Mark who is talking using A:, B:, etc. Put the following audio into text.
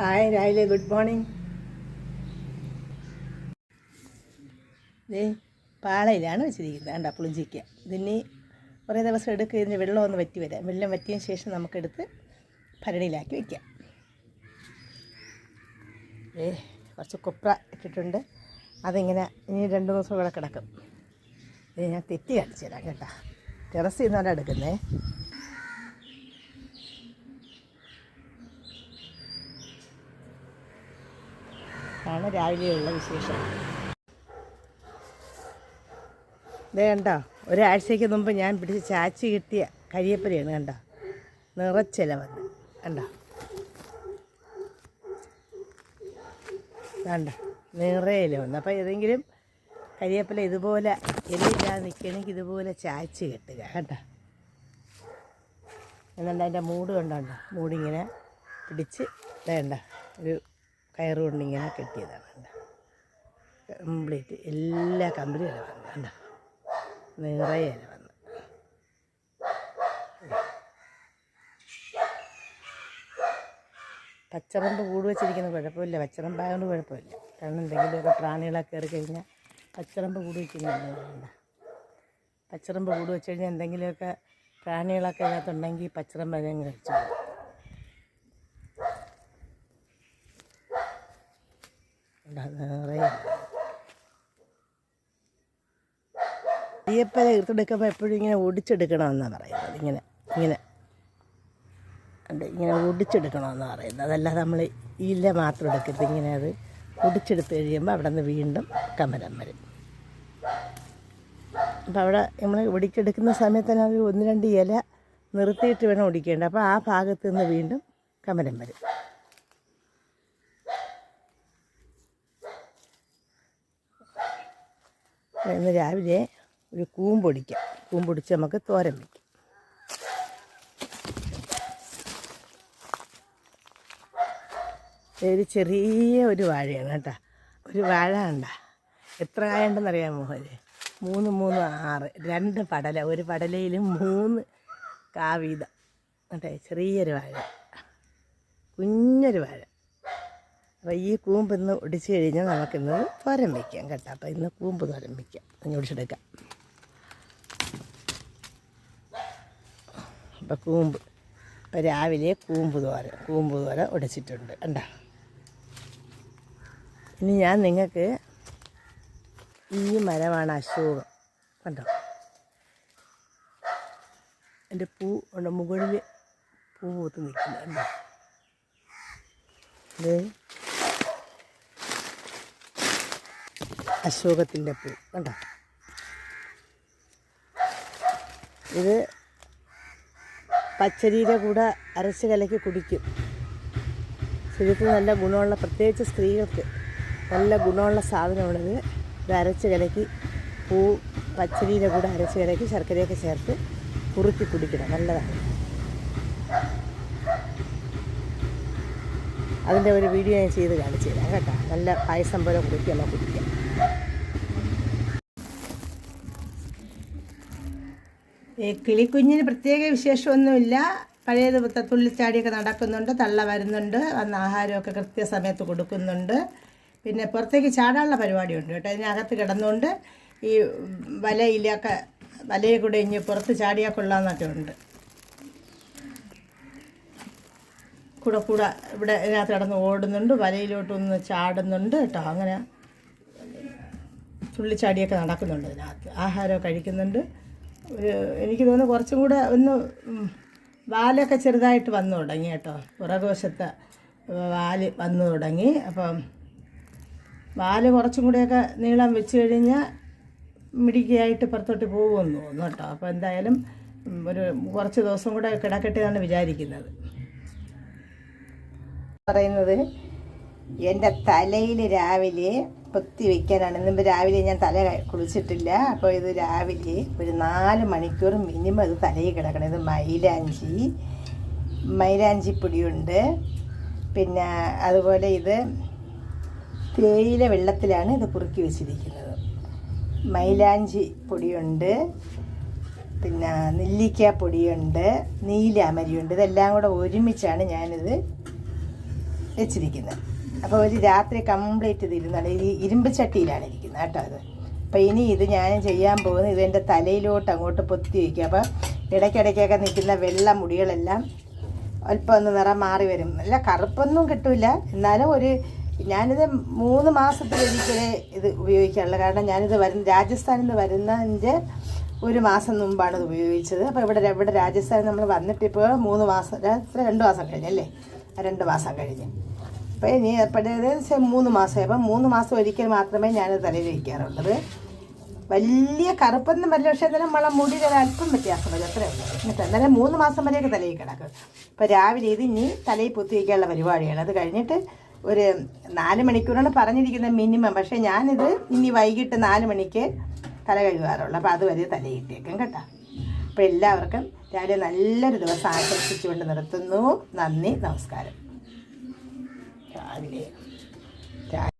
A: Hi രാവിലെ good morning ദേ പാളയിലാണ് വെച്ചിരിക്കുന്നത്. കണ്ട പുളിഞ്ചിക്ക. ഇതിനി കുറേ ദിവസം എടുക്കുക ഇതിന് വെള്ളം ഒന്ന് വറ്റി വരാം. വെള്ളം വറ്റിയതിന് ശേഷം നമുക്കെടുത്ത് ഭരണിയിലാക്കി വയ്ക്കാം ഏ കുറച്ച് കൊപ്ര ഇട്ടിട്ടുണ്ട്. അതിങ്ങനെ ഇനി രണ്ട് ദിവസം ഇവിടെ കിടക്കും. ഇത് ഞാൻ തെറ്റി കാണിച്ചു തരാം കേട്ടോ. ടെറസിൽ നിന്നാണ് എടുക്കുന്നത് ആണ് രാവിലെയുള്ള വിശേഷം. ഇതേ കണ്ടോ ഒരാഴ്ചയ്ക്ക് മുമ്പ് ഞാൻ പിടിച്ച് ചാച്ചി കിട്ടിയ കരിയപ്പലയാണ് കണ്ടോ നിറച്ചില വന്ന് കണ്ടോ. കണ്ട നിറയില വന്ന്. അപ്പോൾ ഏതെങ്കിലും കരിയപ്പല ഇതുപോലെ എലിയില്ലാതെ നിൽക്കണമെങ്കിൽ ഇതുപോലെ ചാച്ചി കെട്ടുക കണ്ടോ. എന്നുണ്ട് അതിന്റെ മൂട് കണ്ടോ മൂടിങ്ങനെ പിടിച്ച് വേണ്ട ഒരു കയറ് കൊണ്ടിങ്ങനെ കെട്ടിയതാണ് കംപ്ലീറ്റ് എല്ലാ കമ്പനിയിലും വന്നു കണ്ട? നിറയെ ഇല വന്നു പച്ചറമ്പ് കൂട് വെച്ചിരിക്കുന്ന കുഴപ്പമില്ല. പച്ചറമ്പായതുകൊണ്ട് കുഴപ്പമില്ല. കാരണം എന്തെങ്കിലുമൊക്കെ പ്രാണികളൊക്കെ കയറി കഴിഞ്ഞാൽ പച്ചറമ്പ് കൂട് വെച്ചിരിക്കുന്നുണ്ട് പച്ചറമ്പ് കൂട് വെച്ച് കഴിഞ്ഞാൽ എന്തെങ്കിലുമൊക്കെ പ്രാണികളൊക്കെ അതിനകത്തുണ്ടെങ്കിൽ പച്ചറമ്പ് അതിനെ കഴിച്ചോളും. അയ്യപ്പന എടുത്തെടുക്കുമ്പോൾ എപ്പോഴും ഇങ്ങനെ ഒടിച്ചെടുക്കണമെന്നാണ് പറയുന്നത്. ഇങ്ങനെ ഇങ്ങനെ. ഉണ്ട് ഇങ്ങനെ ഒടിച്ചെടുക്കണമെന്നാണ് പറയുന്നത്. അതല്ലാതെ നമ്മൾ ഇല്ല മാത്രം എടുക്കരുത്. ഇങ്ങനെ അത് ഒടിച്ചെടുത്ത് കഴിയുമ്പോൾ അവിടെ നിന്ന് വീണ്ടും കമലം വരും. അപ്പോൾ അവിടെ നമ്മൾ ഒടിച്ചെടുക്കുന്ന സമയത്ത് തന്നെ അവർ ഒന്ന് രണ്ട് ഇല നിർത്തിയിട്ട് വേണം ഒടിക്കേണ്ടത് അപ്പോൾ ആ ഭാഗത്ത് നിന്ന് വീണ്ടും കമലം വരും. ഇന്ന് രാവിലെ ഒരു കൂമ്പൊടിക്കാം കൂമ്പൊടിച്ച് നമുക്ക് തോരൻ വയ്ക്കാം ഒരു ചെറിയ ഒരു വാഴയാണ് കേട്ടോ. ഒരു വാഴ കണ്ട. എത്ര കായുണ്ടെന്ന് അറിയാമോ ഒരു മൂന്ന് മൂന്ന് ആറ്. രണ്ട് പടല. ഒരു പടലയിലും മൂന്ന് കാവീതം കേട്ടെ ചെറിയൊരു വാഴ. കുഞ്ഞൊരു വാഴ. അപ്പോൾ ഈ കൂമ്പ് ഇന്ന് ഒടിച്ച് കഴിഞ്ഞാൽ നമുക്കിന്ന് തോരൻ വയ്ക്കാം കേട്ടോ. അപ്പോൾ ഇന്ന് കൂമ്പ് തോരൻ വയ്ക്കാം ഇനി ഒടിച്ചെടുക്കാം. അപ്പോൾ കൂമ്പ് ഇപ്പോൾ രാവിലെ കൂമ്പ് തോരൻ കൂമ്പ് തോരൻ ഒടിച്ചിട്ടുണ്ട് കണ്ട? ഇനി ഞാൻ നിങ്ങൾക്ക് ഈ മരമാണ് അശോകം കണ്ടോ? എന്റെ പൂ ഉണ്ട് മുകളിൽ പൂ പൂത്ത് നിൽക്കുന്നത് കണ്ടോ ഇത് അശോകത്തിന്റെ പൂ. കണ്ടോ? ഇത് പച്ചരിയുടെ കൂടെ അരച്ച് കലക്കി കുടിക്കും. ശരീരത്തിന് നല്ല ഗുണമുള്ള പ്രത്യേകിച്ച് സ്ത്രീകൾക്ക് നല്ല ഗുണമുള്ള സാധനമാണിത്. ഇത് അരച്ച് കലക്കി പൂ പച്ചരിയുടെ കൂടെ അരച്ച് കലക്കി ശർക്കരയൊക്കെ ചേർത്ത് കുറുക്കി കുടിക്കണം. നല്ലതാണ്. അതിന്റെ ഒരു വീഡിയോ ഞാൻ ചെയ്ത് കാണിച്ചു തരാം കേട്ടോ. നല്ല പായസം പോലെ കുടിക്കുക കുടിക്കാം ഈ കിളിക്കുഞ്ഞിന് പ്രത്യേക വിശേഷമൊന്നുമില്ല. പഴയത് തുള്ളിച്ചാടിയൊക്കെ നടക്കുന്നുണ്ട് തള്ള വരുന്നുണ്ട് വന്ന് ആഹാരമൊക്കെ കൃത്യസമയത്ത് കൊടുക്കുന്നുണ്ട്. പിന്നെ പുറത്തേക്ക് ചാടാനുള്ള പരിപാടിയുണ്ട് കേട്ടോ. അതിനകത്ത് കിടന്നുകൊണ്ട് ഈ വലയിലൊക്കെ വലയെ കൂടെ ഇഞ്ഞ് പുറത്ത് ചാടിയാൽ കൊള്ളാമെന്നൊക്കെ ഉണ്ട്. കൂടെ കൂടെ ഇവിടെ ഇതിനകത്ത് കിടന്ന് ഓടുന്നുണ്ട് വലയിലോട്ടൊന്ന് ചാടുന്നുണ്ട് കേട്ടോ. അങ്ങനെ തുള്ളിച്ചാടിയൊക്കെ നടക്കുന്നുണ്ട് ഇതിനകത്ത്. ആഹാരമൊക്കെ കഴിക്കുന്നുണ്ട്. എനിക്ക് തോന്നുന്നു കുറച്ചും കൂടെ ഒന്ന് വാലൊക്കെ ചെറുതായിട്ട് വന്നു തുടങ്ങി കേട്ടോ. പുറകുവശത്തെ വാൽ വന്നു തുടങ്ങി. അപ്പം വാൽ കുറച്ചും കൂടെയൊക്കെ നീളം വെച്ച് കഴിഞ്ഞാൽ മിടിക്കായിട്ട് പുറത്തോട്ട് പോകുമെന്ന് തോന്നുന്നു കേട്ടോ. അപ്പോൾ എന്തായാലും ഒരു കുറച്ച് ദിവസം കൂടെ കിടക്കട്ടെ എന്നാണ് വിചാരിക്കുന്നത്. പറയുന്നത് എന്റെ തലയിൽ രാവിലെ പൊത്തി വയ്ക്കാനാണ് ഇന്നിപ്പോൾ രാവിലെ ഞാൻ തല കുളിച്ചിട്ടില്ല. അപ്പോൾ ഇത് രാവിലെ ഒരു നാല് മണിക്കൂർ മിനിമം ഇത് തലയിൽ കിടക്കണം. ഇത് മൈലാഞ്ചി മൈലാഞ്ചി പൊടിയുണ്ട്. പിന്നെ അതുപോലെ ഇത് തേയില വെള്ളത്തിലാണ് ഇത് കുറുക്കി വെച്ചിരിക്കുന്നത്. മൈലാഞ്ചി പൊടിയുണ്ട്. പിന്നെ നെല്ലിക്ക പൊടിയുണ്ട്. നീലാമരിയുണ്ട് ഇതെല്ലാം കൂടെ ഒരുമിച്ചാണ് ഞാനിത് വെച്ചിരിക്കുന്നത്. അപ്പോൾ ഒരു രാത്രി കംപ്ലീറ്റ് ഇത് ഇരുന്നാണ്. ഈ ഇരുമ്പ് ചട്ടിയിലാണ് ഇരിക്കുന്നത് കേട്ടോ അത് അപ്പോൾ ഇനി ഇത് ഞാൻ ചെയ്യാൻ പോകുന്നത് ഇത് എന്റെ തലയിലോട്ട് അങ്ങോട്ട് പൊത്തി വയ്ക്കുക അപ്പോൾ ഇടയ്ക്കിടയ്ക്കൊക്കെ നിൽക്കുന്ന വെള്ള മുടികളെല്ലാം അല്പം ഒന്ന് നിറം മാറി വരും. അല്ല കറുപ്പൊന്നും കിട്ടില്ല എന്നാലും ഒരു ഞാനിത് മൂന്ന് മാസത്തിലൊരിക്കലേ ഇത് ഉപയോഗിക്കാറുള്ളൂ. കാരണം ഞാനിത് വരുന്ന രാജസ്ഥാനിൽ നിന്ന് വരുന്നതിന്റെ ഒരു മാസം മുമ്പാണ് ഇത് ഉപയോഗിച്ചത്. അപ്പോൾ ഇവിടെ ഇവിടെ രാജസ്ഥാനിൽ നമ്മൾ വന്നിട്ടിപ്പോൾ മൂന്ന് മാസം രണ്ട് മാസം കഴിഞ്ഞല്ലേ? രണ്ട് മാസം കഴിഞ്ഞ്. അപ്പോൾ ഇനി എപ്പോഴേ മൂന്ന് മാസമായി അപ്പം മൂന്ന് മാസം ഒരിക്കൽ മാത്രമേ ഞാൻ തലയിൽ വയ്ക്കാറുള്ളത് വലിയ കറുപ്പൊന്നും വരില്ല. പക്ഷേ എന്നാലും നമ്മളെ മുടിയിൽ ഒരു അല്പം വ്യത്യാസം വരും. അത്രേ ഉള്ളൂ. എന്നിട്ട് എന്നാലും മൂന്ന് മാസം വരെയൊക്കെ തലയിൽ കിടക്കും. അപ്പോൾ രാവിലെ ഇത് ഇനി തലയിൽ പൊത്തി വയ്ക്കാനുള്ള പരിപാടിയാണ്. അത് കഴിഞ്ഞിട്ട് ഒരു നാല് മണിക്കൂറാണ് പറഞ്ഞിരിക്കുന്നത് മിനിമം. പക്ഷേ ഞാനിത് ഇനി വൈകിട്ട് നാല് മണിക്ക് തല കഴുകാറുള്ളൂ. അപ്പോൾ അതുവരെ തലയിട്ടേക്കും കേട്ടോ. അപ്പോൾ എല്ലാവർക്കും രാവിലെ നല്ലൊരു ദിവസം ആശംസിച്ചുകൊണ്ട് നിർത്തുന്നു. നന്ദി നമസ്കാരം. രാവിലെ